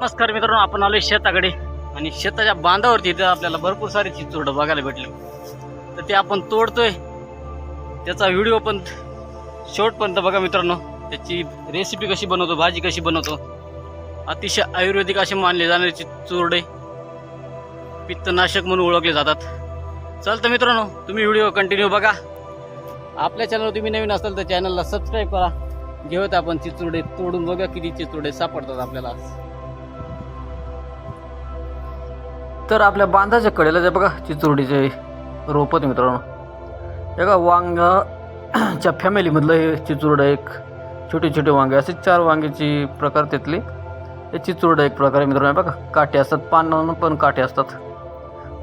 नमस्कार मित्रांनो आपण आलो शेताकडे. आणि शेताच्या बांधावरती इथं आपल्याला भरपूर सारी चिचोड बघायला भेटले. तर ते आपण तोडतोय. त्याचा व्हिडिओ पण शेवटपर्यंत बघा मित्रांनो. त्याची रेसिपी कशी बनवतो भाजी कशी बनवतो. अतिशय आयुर्वेदिक असे मानले जाणारे चिचोरडे पित्तनाशक म्हणून ओळखले जातात. चालतं मित्रांनो तुम्ही व्हिडिओ कंटिन्यू बघा. आपल्या चॅनलवर तुम्ही नवीन असाल तर चॅनलला सबस्क्राईब करा. घेऊयात आपण चिचुरडे तोडून बघा किती चिचुरडे सापडतात आपल्याला. तर आपल्या बांधाच्या कडेला जे बघा चिचुरडीचे रोपत मित्रांनो. एका बघा वांगाच्या फॅमिलीमधलं हे चिचुरडं एक छोटे छोटे वांगे असे चार वांग्याची प्रकार त्यातले. हे चिचुरडं एक प्रकार आहे मित्रांनो बघा काटे असतात पानांना पण काटे असतात.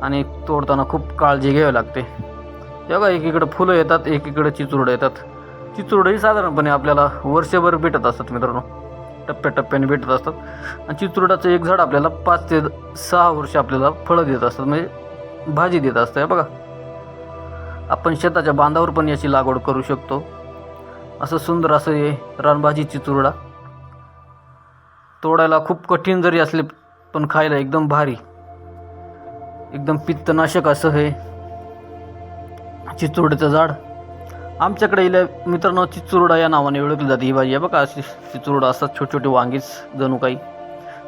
आणि तोडताना खूप काळजी घ्यावी लागते. बघा एकीकडे फुलं येतात एकीकडे चिचुरडं येतात. चिचुरडंही साधारणपणे आपल्याला वर्षभर भेटत असतात मित्रांनो. टप्प्याटप्प्याने भेटत असतात. आणि चिचुरडाचं एक झाड आपल्याला पाच ते सहा वर्ष आपल्याला फळं देत असतात. म्हणजे भाजी देत असतं. बघा. आपण शेताच्या बांधावर पण याची लागवड करू शकतो. असं सुंदर असं हे रानभाजी चिचुरडा. तोडायला खूप कठीण जरी असले पण खायला एकदम भारी. एकदम पित्तनाशक असं हे चितुरड्याचं झाड. आमच्याकडे इल्या मित्रांनो चिचुरडा या नावाने ओळखली जाते. ही भाजी आहे बघा अशी चिचुरडा असतात छोटे छोटे वांगीच जणू काही.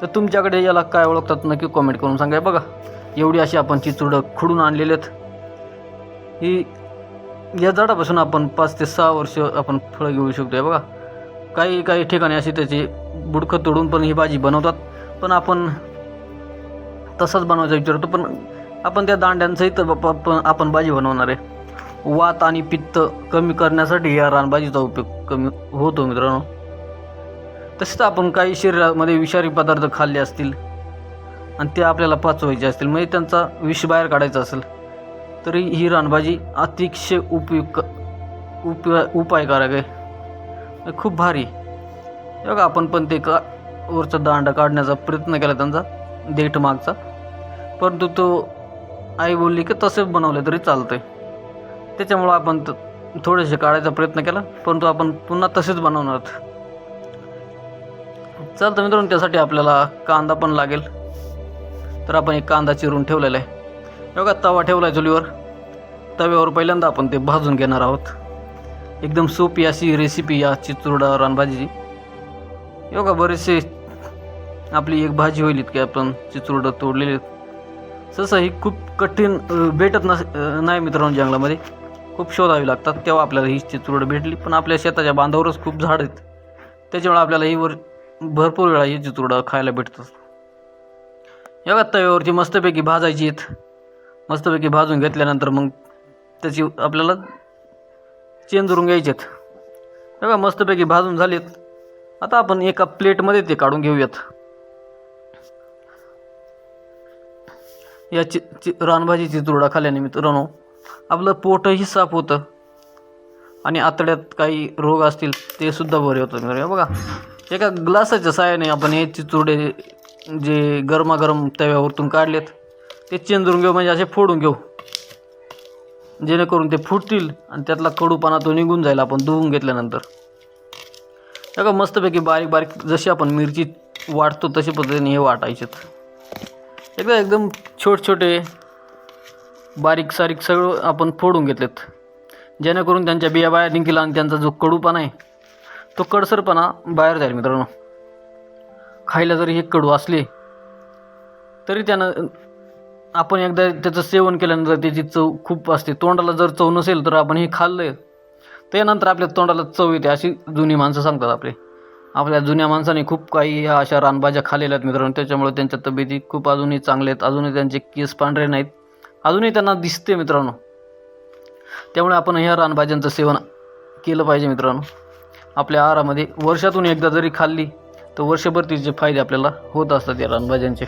तर तुमच्याकडे याला काय ओळखतात नक्की कमेंट करून सांगा. बघा एवढी अशी आपण चिचुरडं खुडून आणलेली आहेत. ही या झाडापासून आपण पाच ते सहा वर्ष आपण फळं घेऊ शकतो बघा काही काही ठिकाणी अशी त्याची बुडकं तोडून पण ही भाजी बनवतात. पण आपण तसाच बनवायचा विचारतो पण आपण त्या दांड्यांचंही तर आपण भाजी बनवणार आहे. वात आणि पित्त कमी करण्यासाठी या रानभाजीचा उपयोग कमी होतो मित्रांनो. तसेच आपण काही शरीरामध्ये विषारी पदार्थ खाल्ले असतील आणि ते आपल्याला पाचवायचे असतील म्हणजे त्यांचा विष बाहेर काढायचा असेल तरी ही रानभाजी अतिशय उपयुक्त उप उपायकारक आहे. खूप भारी. बघा आपण पण ते का वरचा दांडा काढण्याचा प्रयत्न केला त्यांचा देठ मागचा. परंतु तो आई बोलली की तसेच बनवले तरी चालतंय. त्याच्यामुळं आपण त- थोडेसे काढायचा प्रयत्न केला परंतु आपण पुन्हा तसेच बनवणार आहोत. चालतं मित्रांनो त्यासाठी आपल्याला कांदा पण लागेल. तर आपण एक कांदा चिरून ठेवलेला आहे. बघा तवा ठेवला आहे चुलीवर. तव्यावर पहिल्यांदा आपण ते भाजून घेणार आहोत. एकदम सोपी अशी रेसिपी या चिचुरडा रानभाजीची. हे बघा बरेचसे आपली एक भाजी होईल इतकी आपण चिचुरडं तोडलेली तसं ही खूप कठीण भेटत नस नाही मित्रांनो जंगलामध्ये. खूप शोधावी लागतात तेव्हा आपल्याला ही चिचुरडं भेटली. पण आपल्या शेताच्या बांधावरच खूप झाड आहेत. त्याच्यामुळे आपल्याला ही वर भरपूर वेळा ही चिचुरडं खायला भेटतात या तव्यावरची मस्तपैकी भाजायची आहेत. मस्तपैकी भाजून घेतल्यानंतर मग त्याची आपल्याला चेंजरून घ्यायचे आहेत. बघा मस्तपैकी भाजून झालीत आता आपण एका प्लेटमध्ये ते काढून घेऊयात. या चि चि रानभाजी चितुरडा खाल्यानिमित्त मित्रांनो आपलं पोटही साफ होतं. आणि आतड्यात काही रोग असतील ते सुद्धा बरे होतात. मित्रांनो बघा एका ग्लासाच्या साहाय्याने आपण हे चिचुरडे जे गरमागरम तव्यावरतून काढलेत ते चेंजरून घेऊ म्हणजे असे फोडून घेऊ. जेणेकरून ते फुटतील आणि त्यातला कडूपणा तो निघून जाईल आपण धुवून घेतल्यानंतर. बघा मस्तपैकी बारीक बारीक जशी आपण मिरची वाटतो तशी पद्धतीने हे वाटायचेत. एकदा एकदम छोटे छोटे बारीक सारीक सगळं आपण फोडून घेतलेत. जेणेकरून त्यांच्या बिया बाहेर निघतील आणि त्यांचा जो कडूपणा आहे तो कडसरपणा बाहेर जाईल मित्रांनो. खायला जरी हे कडू असले तरी त्यानं आपण एकदा त्याचं सेवन केल्यानंतर त्याची चव खूप असते. तोंडाला जर चव नसेल तर आपण हे खाल्लं त्यानंतर आपल्या तोंडाला चव येते अशी जुनी माणसं सांगतात आपले. आपल्या जुन्या माणसाने खूप काही ह्या अशा रानभाज्या खाल्लेल्या आहेत मित्रांनो. त्याच्यामुळे त्यांच्या तब्येती खूप अजूनही चांगल्या आहेत. अजूनही त्यांचे केस पांढरे नाहीत. अजूनही त्यांना दिसते मित्रांनो. त्यामुळे आपण ह्या रानभाज्यांचं सेवन केलं पाहिजे मित्रांनो. आपल्या आहारामध्ये वर्षातून एकदा जरी खाल्ली तर वर्षभर तिचे फायदे आपल्याला होत असतात या रानभाज्यांचे.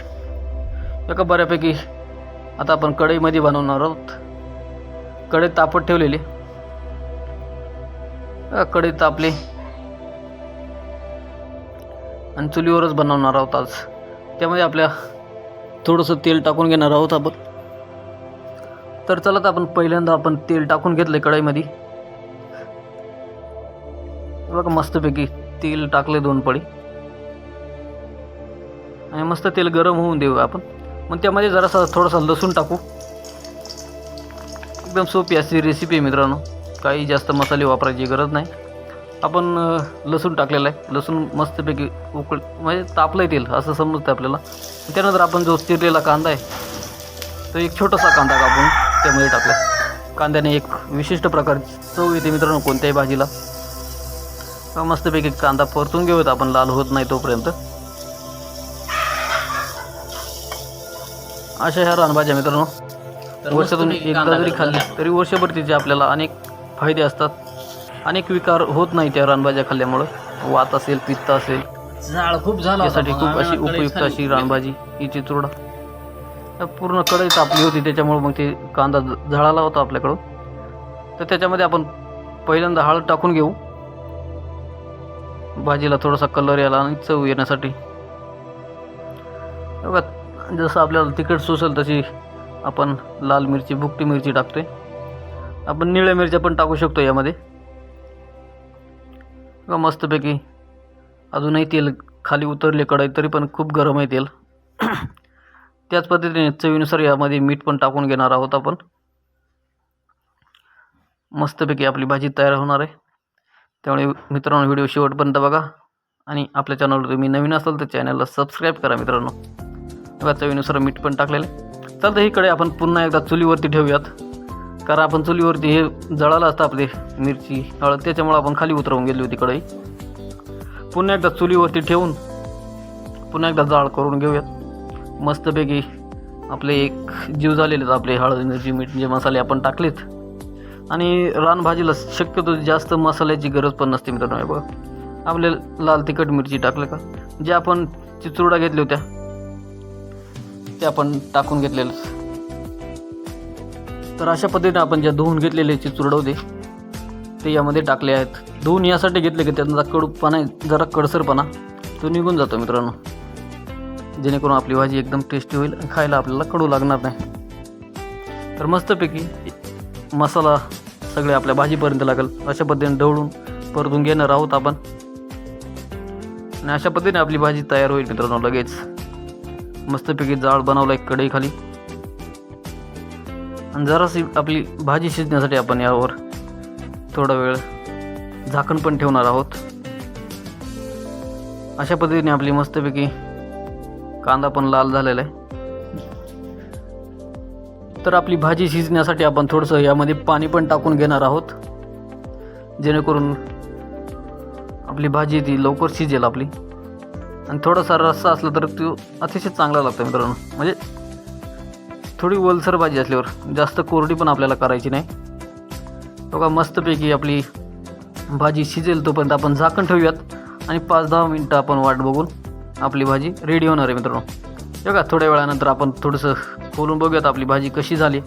एका बऱ्यापैकी आता आपण कढईमध्ये बनवणार आहोत. कढईत तापत ठेवलेली. अ, कढईत तापली. आणि चुलीवरच बनवणार आहोत आज. त्यामध्ये आपल्या थोडंसं तेल टाकून घेणार आहोत आपण. तर चला तर आपण पहिल्यांदा आपण तेल टाकून घेतलं कढईमध्ये. बघा मस्तपैकी तेल टाकले दोन पडी आणि मस्त तेल गरम होऊन देऊ आपण. मग त्यामध्ये जरासा थोडासा लसूण टाकू. एकदम सोपी अशी रेसिपी आहे मित्रांनो. काही जास्त मसाले वापरायची गरज नाही. आपण लसूण टाकलेलं आहे. लसूण मस्तपैकी उकळ म्हणजे तापलं आहे तेल असं समजतं आपल्याला. त्यानंतर आपण जो चिरलेला कांदा आहे तो एक छोटासा कांदा कापून त्यामध्ये टाकला. कांद्याने एक विशिष्ट प्रकारची चव येते मित्रांनो कोणत्याही भाजीला. मस्तपैकी कांदा परतून घेऊयात आपण लाल होत नाही तोपर्यंत. अशा ह्या रानभाज्या मित्रांनो. वर्षातून एकदा जरी खाल्ली तरी वर्षभर तिचे आपल्याला अनेक फायदे असतात. अनेक विकार होत नाही त्या रानभाज्या खाल्ल्यामुळं. वात असेल पित्त असेल. खूप झाला यासाठी खूप अशी उपयुक्त. अशी रानभाजी ही चिचुरडा तर पूर्ण कढई तापली होती त्याच्यामुळे मग ते कांदा झळाला होता आपल्याकडून तर त्याच्यामध्ये आपण पहिल्यांदा हळद टाकून घेऊ. भाजीला थोडासा कलर यायला आणि चव येण्यासाठी. बघा जसं आपल्याला तिखट सुसेल तशी आपण लाल मिरची भुकटी मिरची टाकतोय. आपण निळ्या मिरच्या पण टाकू शकतो यामध्ये. बघा मस्तपैकी. अजूनही तेल खाली उतरले कढई तरी पण खूप गरम आहे तेल. त्याच पद्धतीने चवीनुसार यामध्ये मीठ पण टाकून घेणार आहोत आपण. मस्तपैकी आपली भाजी तयार होणार आहे. त्यामुळे मित्रांनो व्हिडिओ शेवटपर्यंत बघा. आणि आपल्या चॅनलवर तुम्ही नवीन असाल तर चॅनलला सबस्क्राईब करा मित्रांनो. बघा चवीनुसार मीठ पण टाकलेलं आहे. चालतं ही आपण पुन्हा एकदा चुलीवरती ठेवूयात. कारण आपण चुलीवरती हे जळालं असतं आपले मिरची हळद त्याच्यामुळे आपण खाली उतरवून गेली होती कढई पुन्हा एकदा चुलीवरती ठेवून पुन्हा एकदा जाळ करून घेऊयात. मस्तपैकी आपले एक जीव झालेले आहेत आपले हळद मिरची मीठ जे मसाले आपण टाकलेत. आणि रानभाजीला शक्यतो जास्त मसाल्याची गरज पण नसते मित्रांनो हे बघा. आपले लाल तिखट मिरची टाकलं का? जे आपण चिचुरडा घेतल्या होत्या ते आपण टाकून घेतलेलं. तर अशा पद्धतीने आपण ज्या धुवून घेतलेले चिचुरडा होते ते यामध्ये टाकले आहेत. धुवून यासाठी घेतले की त्यांचा कडूपणा जरा कडसरपणा तो निघून जातो मित्रांनो. जेणेकरून आपली भाजी एकदम टेस्टी होईल खायला आपल्याला कडू लागणार नाही. तर मस्तपैकी मसाला सगळे आपल्या भाजीपर्यंत लागेल. अशा पद्धतीने ढवळून परतून घेणार आहोत आपण. आणि अशा पद्धतीने आपली भाजी तयार होईल मित्रांनो लगेच. मस्तपैकी जाळ बनवला एक कढई खाली आणि जराशी आपली भाजी शिजण्यासाठी आपण यावर थोडा वेळ झाकण पण ठेवणार आहोत. अशा पद्धतीने आपली मस्तपैकी कांदा पण लाल झालेला आहे. तर आपली भाजी शिजण्यासाठी आपण थोडंसं यामध्ये पाणी पण टाकून घेणार आहोत. जेणेकरून आपली भाजी ती लवकर शिजेल आपली. आणि थोडासा रस्सा असला तर तो अतिशय चांगला लागतो मित्रांनो. म्हणजे थोडी ओलसर भाजी असल्यावर जास्त कोरडी पण आपल्याला करायची नाही. बघा मस्तपैकी आपली भाजी शिजेल तोपर्यंत आपण झाकण ठेवूयात. आणि पाच दहा मिनटं आपण वाट बघून आपली भाजी रेडी होणार आहे मित्रांनो. बघा थोड्या वेळानंतर आपण थोडंसं खोलून बघूयात आपली भाजी कशी झाली.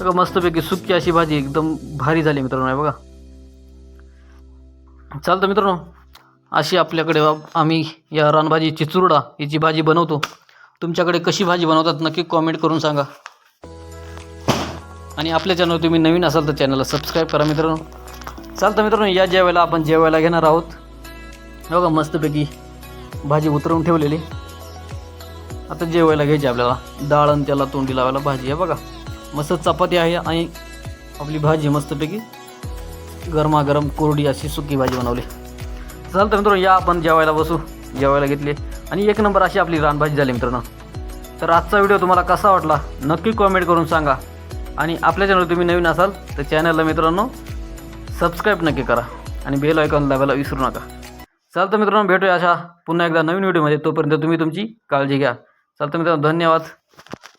बघा मस्तपैकी सुक्की अशी भाजी एकदम भारी झाली मित्रांनो बघा. चालतं मित्रांनो. अशी आपल्याकडे आम्ही या रानभाजी चिचुरडा याची भाजी बनवतो. तुमच्याकडे कशी भाजी बनवतात नक्की कॉमेंट करून सांगा. आणि आपल्या चॅनल तुम्ही नवीन असाल तर चॅनलला सबस्क्राईब करा मित्रांनो. चालतं मित्रांनो या जेवायला आपण जेवायला घेणार आहोत. बघा मस्तपैकी भाजी उतरवून ठेवलेली. आता जेवायला घ्यायची आपल्याला. डाळ आणि त्याला तोंडी लावायला भाजी आहे बघा. मस्त चपाती आहे आणि आपली भाजी मस्तपैकी गरमागरम कोरडी अशी सुकी भाजी बनवली. चालतं मित्रांनो या आपण जेवायला बसू. जेवायला घेतली. आणि एक नंबर अशी आपली रानभाजी झाली मित्रांनो. तर आजचा व्हिडिओ तुम्हाला कसा वाटला नक्की कॉमेंट करून सांगा. आणि आपल्या चॅनल तुम्ही नवीन असाल तर चॅनलला मित्रांनो सबस्क्राईब नक्की करा. आणि बेल आयकॉन लावायला विसरू नका. चालतं मित्रांनो भेटूया अशा पुन्हा एकदा नवीन व्हिडिओमध्ये. तोपर्यंत तुम्ही तुमची काळजी घ्या. चालतं मित्रांनो धन्यवाद.